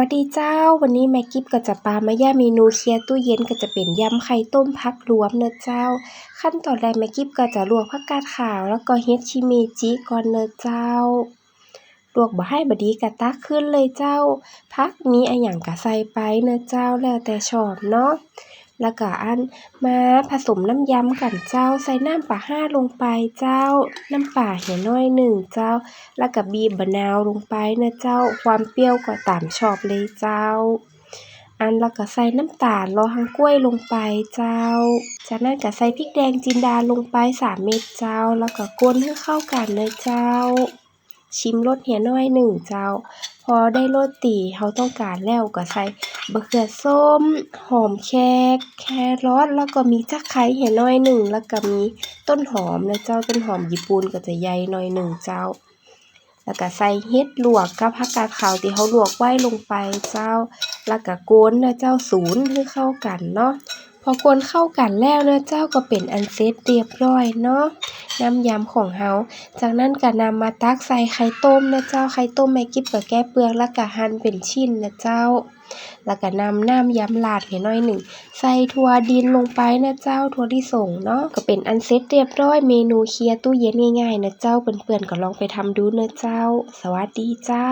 วัสดีเจ้า วันนี้แม่กิฟก็จะปามาย่าเมนูเคลียร์ตู้เย็นก็จะเป็นยำไข่ต้มพักรวมเนอะเจ้า ขั้นตอนแรกแม่กิฟก็จะลวกผักกาดขาวแล้วก็เฮ็ดชิเมจิก่อนเนอะเจ้า ลวกบ่ให้บดีกะตักขึ้นเลยเจ้า พักมีอะหยังก็ใส่ไปเนอะเจ้าแล้วแต่ชอบเนาะ แล้วก็อันมาผสมน้ำยำกันเจ้า ใส่น้ำปลาห้าลงไปเจ้า น้ำปลาเหี่ยน้อยหนึ่งเจ้า แล้วก็บีบมะนาวลงไปนะเจ้า ความเปรี้ยวก็ตามชอบเลยเจ้า อันแล้วก็ใส่น้ำตาลโลหังกล้วยลงไปเจ้า จากนั้นก็ใส่พริกแดงจินดาลงไปสามเม็ดเจ้า แล้วก็คนให้เข้ากันเลยเจ้า ชิมรสเหี่ยน้อยหนึ่งเจ้า พอได้รสตีเราต้องการแล้วก็ใส่มะเขือส้ม หอมแขกแครอทแล้วก็มีจักไคร้เหี่ยน้อยหนึ่งแล้วก็มีต้นหอมนะเจ้าต้นหอมญี่ปุ่นก็จะใหญ่หน่อยหนึ่งเจ้า แล้วก็ใส่เห็ดลวกกับผักกาดขาวที่เขาลวกไว้ลงไปเจ้า แล้วก็โกนนะเจ้าศูนย์ให้เข้ากันเนาะ พอโกนเข้ากันแล้วนะเจ้าก็เป็นอันเสร็จเรียบร้อยเนาะน้ำยำของเฮาจากนั้นก็นำมาตักใส่ไข่ต้มนะเจ้าไข่ต้มแม่กิ๊บก็แก้เปลือกแล้วก็หั่นเป็นชิ้นนะเจ้า แล้วก็นำน้ำยำราดให้หน่อยหนึ่ง ใส่ถั่วดินลงไปนะเจ้าถั่วลิสงเนาะก็เป็นอันเสร็จเรียบร้อยเมนูเคลียร์ตู้เย็นง่ายๆนะเจ้าเพื่อนๆก็ลองไปทำดูนะเจ้า สวัสดีเจ้า